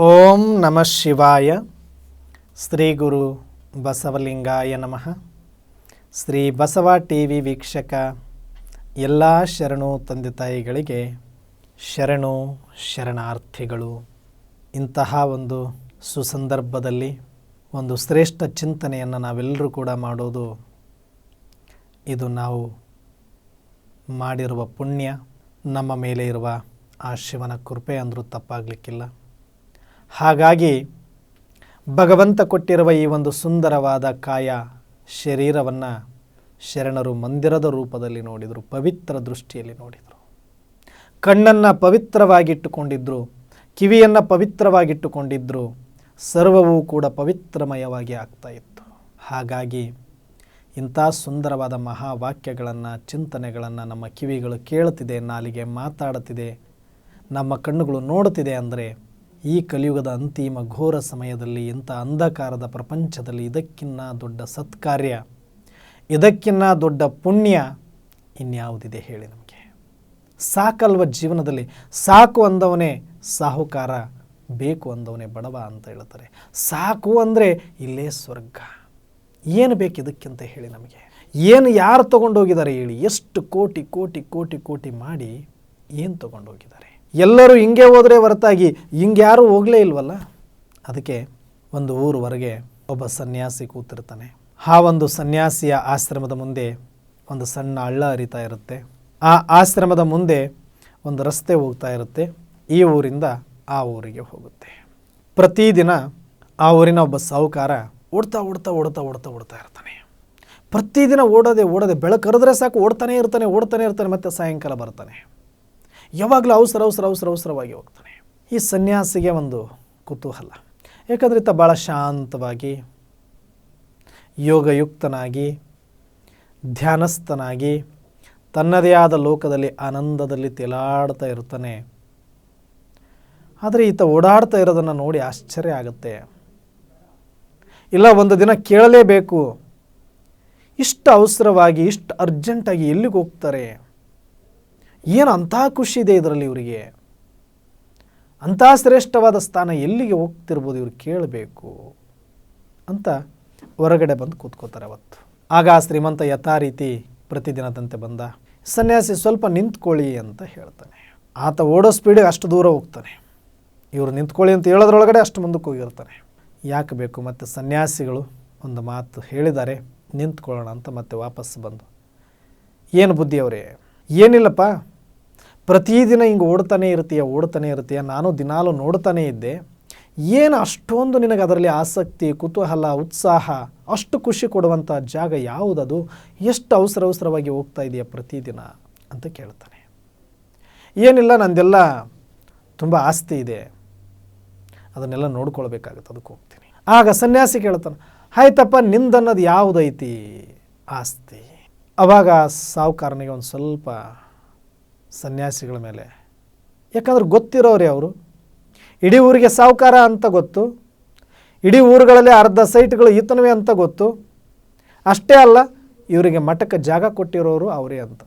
ಓಂ ನಮಃ ಶಿವಾಯ. ಶ್ರೀ ಗುರು ಬಸವಲಿಂಗಾಯ ನಮಃ. ಶ್ರೀ ಬಸವ ಟಿ ವಿ ವೀಕ್ಷಕ ಎಲ್ಲ ಶರಣು ತಂದೆ ತಾಯಿಗಳಿಗೆ ಶರಣು ಶರಣಾರ್ಥಿಗಳು. ಇಂತಹ ಒಂದು ಸುಸಂದರ್ಭದಲ್ಲಿ ಒಂದು ಶ್ರೇಷ್ಠ ಚಿಂತನೆಯನ್ನು ನಾವೆಲ್ಲರೂ ಕೂಡ ಮಾಡೋದು ಇದು ನಾವು ಮಾಡಿರುವ ಪುಣ್ಯ. ನಮ್ಮ ಮೇಲೆ ಇರುವ ಆ ಶಿವನ ಕೃಪೆ ಅಂದರೂ ತಪ್ಪಾಗಲಿಕ್ಕಿಲ್ಲ. ಹಾಗಾಗಿ ಭಗವಂತ ಕೊಟ್ಟಿರುವ ಈ ಒಂದು ಸುಂದರವಾದ ಕಾಯ ಶರೀರವನ್ನು ಶರಣರು ಮಂದಿರದ ರೂಪದಲ್ಲಿ ನೋಡಿದರು, ಪವಿತ್ರ ದೃಷ್ಟಿಯಲ್ಲಿ ನೋಡಿದರು. ಕಣ್ಣನ್ನು ಪವಿತ್ರವಾಗಿಟ್ಟುಕೊಂಡಿದ್ದರು ಕಿವಿಯನ್ನು ಪವಿತ್ರವಾಗಿಟ್ಟುಕೊಂಡಿದ್ದರು ಸರ್ವವೂ ಕೂಡ ಪವಿತ್ರಮಯವಾಗಿ ಆಗ್ತಾ ಇತ್ತು. ಹಾಗಾಗಿ ಇಂಥ ಸುಂದರವಾದ ಮಹಾವಾಕ್ಯಗಳನ್ನು, ಚಿಂತನೆಗಳನ್ನು ನಮ್ಮ ಕಿವಿಗಳು ಕೇಳುತ್ತಿದೆ, ನಾಲಿಗೆ ಮಾತಾಡುತ್ತಿದೆ, ನಮ್ಮ ಕಣ್ಣುಗಳು ನೋಡುತ್ತಿದೆ ಅಂದರೆ ಈ ಕಲಿಯುಗದ ಅಂತಿಮ ಘೋರ ಸಮಯದಲ್ಲಿ ಇಂಥ ಅಂಧಕಾರದ ಪ್ರಪಂಚದಲ್ಲಿ ಇದಕ್ಕಿನ್ನ ದೊಡ್ಡ ಸತ್ಕಾರ್ಯ, ಇದಕ್ಕಿನ್ನ ದೊಡ್ಡ ಪುಣ್ಯ ಇನ್ಯಾವುದಿದೆ ಹೇಳಿ ನಮಗೆ. ಸಾಕಲ್ವ ಜೀವನದಲ್ಲಿ? ಸಾಕು ಅಂದವನೇ ಸಾಹುಕಾರ, ಬೇಕು ಅಂದವನೇ ಬಡವ ಅಂತ ಹೇಳ್ತಾರೆ. ಸಾಕು ಅಂದರೆ ಇಲ್ಲೇ ಸ್ವರ್ಗ. ಏನು ಬೇಕು ಇದಕ್ಕಿಂತ ಹೇಳಿ ನಮಗೆ? ಏನು ಯಾರು ತಗೊಂಡೋಗಿದ್ದಾರೆ ಹೇಳಿ? ಎಷ್ಟು ಕೋಟಿ ಕೋಟಿ ಕೋಟಿ ಕೋಟಿ ಮಾಡಿ ಏನು ತೊಗೊಂಡೋಗಿದ್ದಾರೆ? ಎಲ್ಲರೂ ಹಿಂಗೆ ಹೋದರೆ ಹೊರತಾಗಿ, ಹಿಂಗೆ ಯಾರೂ ಹೋಗಲೇ ಇಲ್ವಲ್ಲ? ಅದಕ್ಕೆ ಒಂದು ಊರು ಹೊರಗೆ ಒಬ್ಬ ಸನ್ಯಾಸಿ ಕೂತಿರ್ತಾನೆ. ಆ ಒಂದು ಸನ್ಯಾಸಿಯ ಆಶ್ರಮದ ಮುಂದೆ ಒಂದು ಸಣ್ಣ ಹಳ್ಳ ಹರಿತಾ ಇರುತ್ತೆ. ಆ ಆಶ್ರಮದ ಮುಂದೆ ಒಂದು ರಸ್ತೆ ಹೋಗ್ತಾ ಇರುತ್ತೆ. ಈ ಊರಿಂದ ಆ ಊರಿಗೆ ಹೋಗುತ್ತೆ. ಪ್ರತಿದಿನ ಆ ಊರಿನ ಒಬ್ಬ ಸಾಹುಕಾರ ಓಡ್ತಾ ಓಡ್ತಾ ಓಡ್ತಾ ಓಡ್ತಾ ಓಡ್ತಾ ಇರ್ತಾನೆ. ಪ್ರತಿದಿನ ಓಡೋದೆ ಓಡೋದೆ ಬೆಳಕರಿದ್ರೆ ಸಾಕು, ಓಡ್ತಾನೆ ಇರ್ತಾನೆ ಓಡ್ತಾನೆ ಇರ್ತಾನೆ, ಮತ್ತು ಸಾಯಂಕಾಲ ಬರ್ತಾನೆ. ಯಾವಾಗಲೂ ಅವಸರ ಅವಸರ ಅವಸರ, ಅವಸರವಾಗಿ ಹೋಗ್ತಾನೆ. ಈ ಸನ್ಯಾಸಿಗೆ ಒಂದು ಕುತೂಹಲ. ಯಾಕಂದರೆ ಈತ ಭಾಳ ಶಾಂತವಾಗಿ, ಯೋಗಯುಕ್ತನಾಗಿ, ಧ್ಯಾನಸ್ಥನಾಗಿ, ತನ್ನದೇ ಆದ ಲೋಕದಲ್ಲಿ, ಆನಂದದಲ್ಲಿ ತೇಲಾಡ್ತಾ ಇರ್ತಾನೆ. ಆದರೆ ಈತ ಓಡಾಡ್ತಾ ಇರೋದನ್ನು ನೋಡಿ ಆಶ್ಚರ್ಯ ಆಗುತ್ತೆ. ಇಲ್ಲ, ಒಂದು ದಿನ ಕೇಳಲೇಬೇಕು. ಇಷ್ಟು ಅವಸರವಾಗಿ, ಇಷ್ಟು ಅರ್ಜೆಂಟಾಗಿ ಎಲ್ಲಿಗೆ ಹೋಗ್ತಾರೆ ಏನು ಅಂಥ ಖುಷಿ ಇದೆ ಇದರಲ್ಲಿ ಇವರಿಗೆ? ಅಂಥ ಶ್ರೇಷ್ಠವಾದ ಸ್ಥಾನ ಎಲ್ಲಿಗೆ ಹೋಗ್ತಿರ್ಬೋದು ಇವ್ರು ಕೇಳಬೇಕು ಅಂತ ಹೊರಗಡೆ ಬಂದು ಕೂತ್ಕೋತಾರೆ ಅವತ್ತು. ಆಗ ಆ ಶ್ರೀಮಂತ ಯಥಾ ರೀತಿ ಪ್ರತಿದಿನದಂತೆ ಬಂದ, ಸನ್ಯಾಸಿ ಸ್ವಲ್ಪ ನಿಂತ್ಕೊಳ್ಳಿ ಅಂತ ಹೇಳ್ತಾನೆ. ಆತ ಓಡೋ ಸ್ಪೀಡಿಗೆ ಅಷ್ಟು ದೂರ ಹೋಗ್ತಾನೆ. ಇವರು ನಿಂತ್ಕೊಳ್ಳಿ ಅಂತ ಹೇಳೋದ್ರೊಳಗಡೆ ಅಷ್ಟು ಮುಂದಕ್ಕೆ ಹೋಗಿರ್ತಾನೆ. ಯಾಕೆ ಬೇಕು ಮತ್ತು ಸನ್ಯಾಸಿಗಳು ಒಂದು ಮಾತು ಹೇಳಿದ್ದಾರೆ, ನಿಂತ್ಕೊಳ್ಳೋಣ ಅಂತ ಮತ್ತೆ ವಾಪಸ್ ಬಂದು. ಏನು ಬುದ್ಧಿ ಅವರೇ? ಏನಿಲ್ಲಪ್ಪ. ಪ್ರತಿದಿನ ಹಿಂಗೆ ಓಡ್ತಾನೆ ಇರ್ತೀಯ ಓಡ್ತಾನೆ ಇರ್ತೀಯ, ನಾನು ದಿನಾಲು ನೋಡ್ತಾನೇ ಇದ್ದೆ. ಏನು ಅಷ್ಟೊಂದು ನಿನಗೆ ಅದರಲ್ಲಿ ಆಸಕ್ತಿ, ಕುತೂಹಲ, ಉತ್ಸಾಹ, ಅಷ್ಟು ಖುಷಿ ಕೊಡುವಂಥ ಜಾಗ ಯಾವುದದು? ಎಷ್ಟು ಅವಸರ ಅವಸರವಾಗಿ ಹೋಗ್ತಾ ಇದೆಯಾ ಪ್ರತಿದಿನ ಅಂತ ಕೇಳ್ತಾನೆ. ಏನಿಲ್ಲ, ನಂದೆಲ್ಲ ತುಂಬ ಆಸ್ತಿ ಇದೆ. ಅದನ್ನೆಲ್ಲ ನೋಡ್ಕೊಳ್ಬೇಕಾಗತ್ತೆ, ಅದಕ್ಕೆ ಹೋಗ್ತೀನಿ. ಆಗ ಸನ್ಯಾಸಿ ಕೇಳ್ತಾನೆ, ಆಯ್ತಪ್ಪ, ನಿಂದನ್ನೋದು ಯಾವುದೈತಿ? ಆಸ್ತಿ. ಅವಾಗ ಸಾಹುಕಾರನಿಗೆ ಒಂದು ಸ್ವಲ್ಪ ಸನ್ಯಾಸಿಗಳ ಮೇಲೆ. ಯಾಕಂದ್ರೆ ಗೊತ್ತಿರೋರೇ ಅವರು ಇಡೀ ಊರಿಗೆ ಸಾಹುಕಾರ ಅಂತ ಗೊತ್ತು. ಇಡೀ ಊರುಗಳಲ್ಲಿ ಅರ್ಧ ಸೈಟ್ಗಳು ಈತನವೇ ಅಂತ ಗೊತ್ತು. ಅಷ್ಟೇ ಅಲ್ಲ, ಇವರಿಗೆ ಮಠಕ್ಕೆ ಜಾಗ ಕೊಟ್ಟಿರೋರು ಅವರೇ ಅಂತ.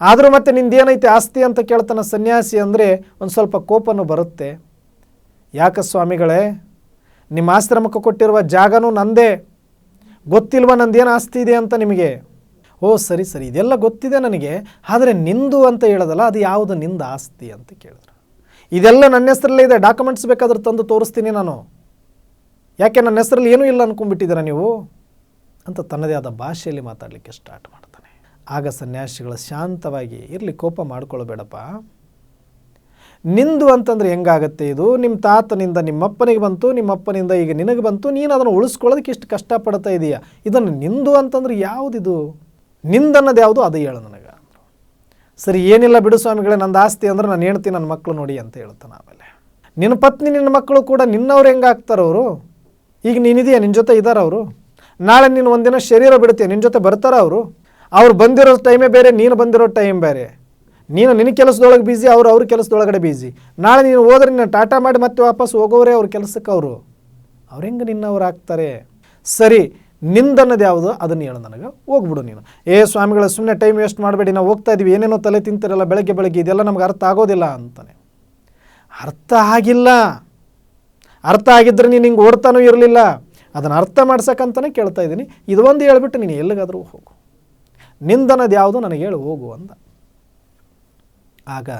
ಆದರೂ ಮತ್ತೆ ನಿಂದೇನೈತೆ ಆಸ್ತಿ ಅಂತ ಕೇಳ್ತಾನೆ ಸನ್ಯಾಸಿ ಅಂದರೆ ಒಂದು ಸ್ವಲ್ಪ ಕೋಪನೂ ಬರುತ್ತೆ. ಯಾಕ ಸ್ವಾಮಿಗಳೇ, ನಿಮ್ಮ ಆಶ್ರಮಕ್ಕೆ ಕೊಟ್ಟಿರುವ ಜಾಗನೂ ನಂದೇ. ಗೊತ್ತಿಲ್ವ ನಂದೇನು ಆಸ್ತಿ ಇದೆ ಅಂತ ನಿಮಗೆ? ಓ, ಸರಿ ಸರಿ, ಇದೆಲ್ಲ ಗೊತ್ತಿದೆ ನನಗೆ, ಆದರೆ ನಿಂದು ಅಂತ ಹೇಳೋದಲ್ಲ, ಅದು ಯಾವುದು ನಿಂದ ಆಸ್ತಿ ಅಂತ ಕೇಳಿದ್ರು. ಇದೆಲ್ಲ ನನ್ನ ಹೆಸರಲ್ಲೇ ಇದೆ, ಡಾಕ್ಯುಮೆಂಟ್ಸ್ ಬೇಕಾದ್ರೆ ತಂದು ತೋರಿಸ್ತೀನಿ ನಾನು. ಯಾಕೆ ನನ್ನ ಹೆಸರಲ್ಲಿ ಏನೂ ಇಲ್ಲ ಅಂದ್ಕೊಂಡ್ಬಿಟ್ಟಿದ್ದೀರಾ ನೀವು? ಅಂತ ತನ್ನದೇ ಆದ ಭಾಷೆಯಲ್ಲಿ ಮಾತಾಡಲಿಕ್ಕೆ ಸ್ಟಾರ್ಟ್ ಮಾಡ್ತಾನೆ. ಆಗ ಸನ್ಯಾಸಿಗಳು ಶಾಂತವಾಗಿ, ಇರಲಿ, ಕೋಪ ಮಾಡ್ಕೊಳ್ಬೇಡಪ್ಪ. ನಿಂದು ಅಂತಂದರೆ ಹೆಂಗಾಗತ್ತೆ ಇದು? ನಿಮ್ಮ ತಾತನಿಂದ ನಿಮ್ಮಪ್ಪನಿಗೆ ಬಂತು, ನಿಮ್ಮಪ್ಪನಿಂದ ಈಗ ನಿನಗೆ ಬಂತು, ನೀನು ಅದನ್ನು ಉಳಿಸ್ಕೊಳ್ಳೋದಕ್ಕೆ ಇಷ್ಟು ಕಷ್ಟಪಡ್ತಾ ಇದೀಯ? ಇದನ್ನು ನಿಂದು ಅಂತಂದ್ರೆ ಯಾವುದಿದು? ನಿಂದನ್ನೋದು ಯಾವುದು ಅದು ಹೇಳು ನನಗೆ ಸರಿ, ಏನಿಲ್ಲ ಬಿಡು ಸ್ವಾಮಿಗಳೇ, ನಂದು ಆಸ್ತಿ ಅಂದ್ರೆ ನಾನು ಹೇಳ್ತೀನಿ ನನ್ನ ಮಕ್ಕಳು ನೋಡಿ ಅಂತ ಹೇಳ್ತಾನೆ ಆಮೇಲೆ. ನಿನ್ನ ಪತ್ನಿ ನಿನ್ನ ಮಕ್ಕಳು ಕೂಡ ನಿನ್ನವ್ರು ಹೆಂಗೆ ಆಗ್ತಾರೆ ಅವರು? ಈಗ ನೀನಿದೆಯಾ ನಿನ್ನ ಜೊತೆ ಇದ್ದಾರೆ ಅವರು? ನಾಳೆ ನೀನು ಒಂದಿನ ಶರೀರ ಬಿಡ್ತೀಯ ನಿನ್ನ ಜೊತೆ ಬರ್ತಾರ ಅವರು? ಅವ್ರು ಬಂದಿರೋ ಟೈಮೇ ಬೇರೆ, ನೀನು ಬಂದಿರೋ ಟೈಮ್ ಬೇರೆ. ನೀನು ನಿನ್ನ ಕೆಲಸದೊಳಗೆ ಬ್ಯುಸಿ ಅವರು ಅವ್ರ ಕೆಲಸದೊಳಗಡೆ ಬ್ಯುಸಿ ನಾಳೆ ನೀನು ಹೋದ್ರೆ ನೀನು ಟಾಟಾ ಮಾಡಿ ಮತ್ತೆ ವಾಪಸ್ ಹೋಗೋರೇ ಅವ್ರ ಕೆಲಸಕ್ಕೆ ಅವರು. ಅವ್ರು ಹೆಂಗೆ ನಿನ್ನವ್ರು ಆಗ್ತಾರೆ? ಸರಿ ನಿಂದನ್ನೋದು ಯಾವುದು? ಅದನ್ನು ಹೇಳು ನನಗೆ. ಹೋಗ್ಬಿಡು ನೀನು. ಏ ಸ್ವಾಮಿಗಳ ಸುಮ್ಮನೆ ಟೈಮ್ ವೇಸ್ಟ್ ಮಾಡಬೇಡಿ. ನಾವು ಹೋಗ್ತಾ ಇದ್ದೀವಿ ಏನೇನೋ ತಲೆ ತಿಂತಿರಲ್ಲ, ಬೆಳಗ್ಗೆ ಬೆಳಗ್ಗೆ, ಇದೆಲ್ಲ ನಮ್ಗೆ ಅರ್ಥ ಆಗೋದಿಲ್ಲ ಅಂತಾನೆ. ಅರ್ಥ ಆಗಿಲ್ಲ. ಅರ್ಥ ಆಗಿದ್ರೆ ನೀನು ಹಿಂಗೆ ಓಡ್ತಾನೂ ಇರಲಿಲ್ಲ. ಅದನ್ನು ಅರ್ಥ ಮಾಡ್ಸಕ್ಕಂತಲೇ ಕೇಳ್ತಾ ಇದ್ದೀನಿ ಇದು ಒಂದು ಹೇಳ್ಬಿಟ್ಟು ನೀನು ಎಲ್ಲಿಗಾದರೂ ಹೋಗು. ನಿಂದನದು ಯಾವುದು? ನನಗೆ ಹೇಳು, ಹೋಗು ಅಂದ ಆಗ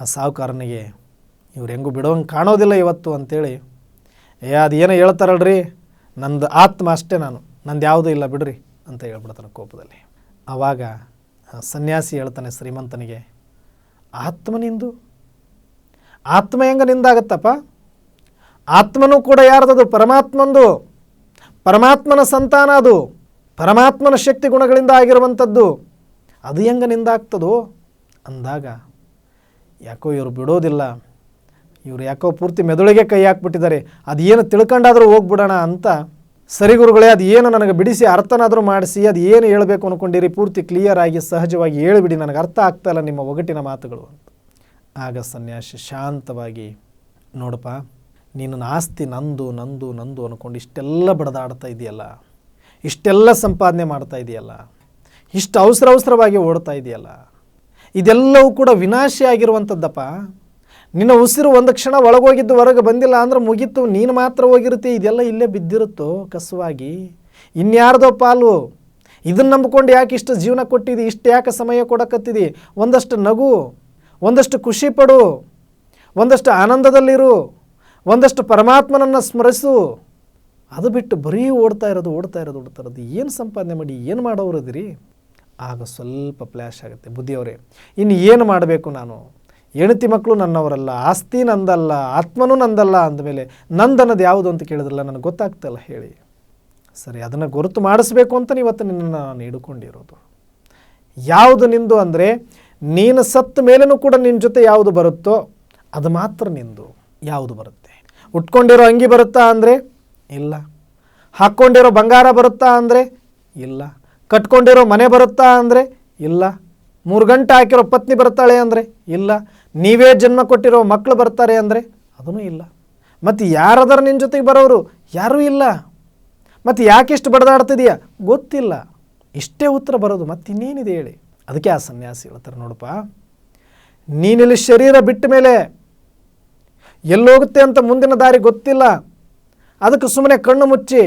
ಆ ಸಾಹುಕಾರನಿಗೆ, ಇವ್ರು ಹೆಂಗೂ ಬಿಡೋಂಗೆ ಕಾಣೋದಿಲ್ಲ ಇವತ್ತು ಅಂಥೇಳಿ ಏ ಅದು ಏನೋ ಹೇಳ್ತಾರಲ್ರಿ? ನಂದು ಆತ್ಮ ಅಷ್ಟೇ ನಾನು. ನಂದು ಯಾವುದೂ ಇಲ್ಲ ಬಿಡ್ರಿ ಅಂತ ಹೇಳ್ಬಿಡ್ತಾನೆ ಕೋಪದಲ್ಲಿ. ಆವಾಗ ಸನ್ಯಾಸಿ ಹೇಳ್ತಾನೆ ಶ್ರೀಮಂತನಿಗೆ ಆತ್ಮ ನಿಂದು ಆತ್ಮ ಹೆಂಗೆ ನಿಂದಾಗತ್ತಪ್ಪ? ಆತ್ಮನೂ ಕೂಡ ಯಾರ್ದದು? ಪರಮಾತ್ಮಂದು? ಪರಮಾತ್ಮನ ಸಂತಾನ ಅದು? ಪರಮಾತ್ಮನ ಶಕ್ತಿ ಗುಣಗಳಿಂದ ಆಗಿರುವಂಥದ್ದು? ಅದು ಹೆಂಗೆ ನಿಂದಾಗ್ತದೋ? ಅಂದಾಗ, ಯಾಕೋ ಇವರು ಬಿಡೋದಿಲ್ಲ. ಇವರು ಯಾಕೋ ಪೂರ್ತಿ ಮೆದುಳಿಗೆ ಕೈ ಹಾಕ್ಬಿಟ್ಟಿದ್ದಾರೆ. ಅದು ಏನು ತಿಳ್ಕೊಂಡಾದರೂ ಹೋಗ್ಬಿಡೋಣ ಅಂತ ಸರಿ ಗುರುಗಳೇ, ಅದು ಏನು ನನಗೆ ಬಿಡಿಸಿ ಅರ್ಥನಾದರೂ ಮಾಡಿಸಿ, ಅದು ಏನು ಹೇಳಬೇಕು ಅಂದ್ಕೊಂಡಿರಿ ಪೂರ್ತಿ ಕ್ಲಿಯರ್ ಆಗಿ, ಸಹಜವಾಗಿ ಹೇಳಿಬಿಡಿ, ನನಗೆ ಅರ್ಥ ಆಗ್ತಾ ಇಲ್ಲ ನಿಮ್ಮ ಒಗಟಿನ ಮಾತುಗಳು ಅಂತ. ಆಗ ಸನ್ಯಾಸಿ ಶಾಂತವಾಗಿ, ನೋಡಪ್ಪ, ನೀನು ಆಸ್ತಿ ನಂದು ನಂದು ನಂದು ಅಂದ್ಕೊಂಡು ಇಷ್ಟೆಲ್ಲ ಬಡದಾಡ್ತಾ ಇದೆಯಲ್ಲ, ಇಷ್ಟೆಲ್ಲ ಸಂಪಾದನೆ ಮಾಡ್ತಾ ಇದೆಯಲ್ಲ, ಇಷ್ಟು ಅವಸರ ಅವಸರವಾಗಿ ಓಡ್ತಾ ಇದೆಯಲ್ಲ, ಇದೆಲ್ಲವೂ ಕೂಡ ವಿನಾಶಿ ಆಗಿರುವಂಥದ್ದಪ್ಪ. ನಿನ್ನ ಉಸಿರು ಒಂದು ಕ್ಷಣ ಒಳಗೋಗಿದ್ದು ಹೊರಗೆ ಬಂದಿಲ್ಲ ಅಂದ್ರೆ ಮುಗೀತು, ನೀನು ಮಾತ್ರ ಹೋಗಿರುತ್ತೆ, ಇದೆಲ್ಲ ಇಲ್ಲೇ ಬಿದ್ದಿರುತ್ತೋ ಕಸವಾಗಿ? ಇನ್ಯಾರ್ದೋ ಪಾಲು? ಇದನ್ನು ನಂಬ್ಕೊಂಡು ಯಾಕೆ ಇಷ್ಟು ಜೀವನ ಕೊಟ್ಟಿದಿ, ಇಷ್ಟು ಯಾಕೆ ಸಮಯ ಕೊಡಕತ್ತಿದಿ? ಒಂದಷ್ಟು ನಗು, ಒಂದಷ್ಟು ಖುಷಿ ಪಡು, ಒಂದಷ್ಟು ಆನಂದದಲ್ಲಿರು, ಒಂದಷ್ಟು ಪರಮಾತ್ಮನನ್ನು ಸ್ಮರಿಸು. ಅದು ಬಿಟ್ಟು ಬರೀ ಓಡ್ತಾ ಇರೋದು ಓಡ್ತಾ ಇರೋದು ಓಡ್ತಾ ಇರೋದು. ಏನು ಸಂಪಾದನೆ ಮಾಡಿ, ಏನು ಮಾಡೋರದಿರಿ ಆಗ ಸ್ವಲ್ಪ ಪ್ಲ್ಯಾಶ್ ಆಗುತ್ತೆ ಬುದ್ಧಿಯವರೇ. ಇನ್ನು ಏನು ಮಾಡಬೇಕು ನಾನು? ಹೆಂಡತಿ ಮಕ್ಕಳು ನನ್ನವರಲ್ಲ, ಆಸ್ತಿ ನಂದಲ್ಲ, ಆತ್ಮನೂ ನಂದಲ್ಲ ಅಂದಮೇಲೆ ನಂದನ್ನದು ಯಾವುದು ಅಂತ ಕೇಳಿದ್ರಲ್ಲ, ನನಗೆ ಗೊತ್ತಾಗ್ತಲ್ಲ ಹೇಳಿ. ಸರಿ, ಅದನ್ನು ಗುರುತು ಮಾಡಿಸ್ಬೇಕು ಅಂತ ಇವತ್ತು ನಿನ್ನನ್ನು ನಾನು ಹಿಡ್ಕೊಂಡಿರೋದು. ಯಾವುದು ನಿಂದು ಅಂದರೆ ನೀನು ಸತ್ತ ಮೇಲೂ ಕೂಡ ನಿನ್ನ ಜೊತೆ ಯಾವುದು ಬರುತ್ತೋ ಅದು ಮಾತ್ರ ನಿಂದು, ಯಾವುದು ಬರುತ್ತೆ? ಉಟ್ಕೊಂಡಿರೋ ಅಂಗಿ ಬರುತ್ತಾ ಅಂದರೆ ಇಲ್ಲ. ಹಾಕ್ಕೊಂಡಿರೋ ಬಂಗಾರ ಬರುತ್ತಾ ಅಂದರೆ ಇಲ್ಲ. ಕಟ್ಕೊಂಡಿರೋ ಮನೆ ಬರುತ್ತಾ ಅಂದರೆ ಇಲ್ಲ. ಮೂರು ಗಂಟೆ ಹಾಕಿರೋ ಪತ್ನಿ ಬರ್ತಾಳೆ ಅಂದರೆ ಇಲ್ಲ. ನೀವೇ ಜನ್ಮ ಕೊಟ್ಟಿರೋ ಮಕ್ಕಳು ಬರ್ತಾರೆ ಅಂದರೆ ಅದೂ ಇಲ್ಲ. ಮತ್ತು ಯಾರಾದರೂ ನಿನ್ನ ಜೊತೆಗೆ ಬರೋರು? ಯಾರೂ ಇಲ್ಲ. ಮತ್ತು ಯಾಕಿಷ್ಟು ಬಡದಾಡ್ತಿದೀಯ? ಗೊತ್ತಿಲ್ಲ. ಇಷ್ಟೇ ಉತ್ತರ ಬರೋದು. ಮತ್ತಿನ್ನೇನಿದೆ ಹೇಳಿ? ಅದಕ್ಕೆ ಆ ಸನ್ಯಾಸಿ ಹೇಳ್ತಾರೆ ನೋಡಪ್ಪ. ನೀನಿಲ್ಲಿ ಶರೀರ ಬಿಟ್ಟ ಮೇಲೆ ಎಲ್ಲೋಗುತ್ತೆ ಅಂತ ಮುಂದಿನ ದಾರಿ ಗೊತ್ತಿಲ್ಲ. ಅದಕ್ಕೆ ಸುಮ್ಮನೆ ಕಣ್ಣು ಮುಚ್ಚಿ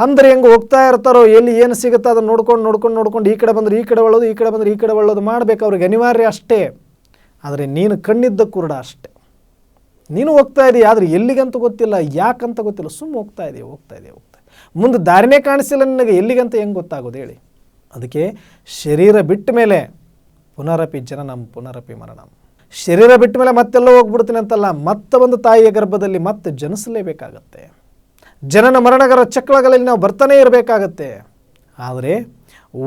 ಹಂದ್ರೆ ಹೆಂಗೆ ಹೋಗ್ತಾ ಇರ್ತಾರೋ, ಎಲ್ಲಿ ಏನು ಸಿಗುತ್ತೆ ಅದನ್ನು ನೋಡ್ಕೊಂಡು ನೋಡ್ಕೊಂಡು ನೋಡ್ಕೊಂಡು ಈ ಕಡೆ ಬಂದ್ರೆ ಈ ಕಡೆ ಒಳ್ಳೋದು, ಈ ಕಡೆ ಬಂದ್ರೆ ಈ ಕಡೆ ಒಳ್ಳೋದು ಮಾಡಬೇಕು ಅವ್ರಿಗೆ ಅನಿವಾರ್ಯ ಅಷ್ಟೇ. ಆದರೆ ನೀನು ಕಣ್ಣಿದ್ದ ಕುರುಡ ಅಷ್ಟೇ. ನೀನು ಹೋಗ್ತಾ ಇದೀಯ, ಆದರೆ ಎಲ್ಲಿಗಂತ ಗೊತ್ತಿಲ್ಲ, ಯಾಕಂತ ಗೊತ್ತಿಲ್ಲ ಸುಮ್ಮನೆ ಹೋಗ್ತಾ ಇದೆಯಾ ಹೋಗ್ತಾ ಇದೆಯಾ, ಹೋಗ್ತಾ ಮುಂದೆ ದಾರಿನೇ ಕಾಣಿಸಿಲ್ಲ ನಿನಗೆ, ಎಲ್ಲಿಗಂತ ಹೆಂಗೆ ಗೊತ್ತಾಗೋದು ಹೇಳಿ. ಅದಕ್ಕೆ ಶರೀರ ಬಿಟ್ಟ ಮೇಲೆ ಪುನರಪಿ ಜನನಂ, ಪುನರಪಿ ಮರಣ. ಶರೀರ ಬಿಟ್ಟ ಮೇಲೆ ಮತ್ತೆಲ್ಲ ಹೋಗ್ಬಿಡ್ತೀನಿ ಅಂತಲ್ಲ ಮತ್ತೆ ಒಂದು ತಾಯಿಯ ಗರ್ಭದಲ್ಲಿ ಮತ್ತೆ ಜನಿಸಲೇಬೇಕಾಗತ್ತೆ. ಜನನ ಮರಣಗರ ಚಕ್ರಗಳಲ್ಲಿ ನಾವು ಬರ್ತಾನೇ ಇರಬೇಕಾಗತ್ತೆ. ಆದರೆ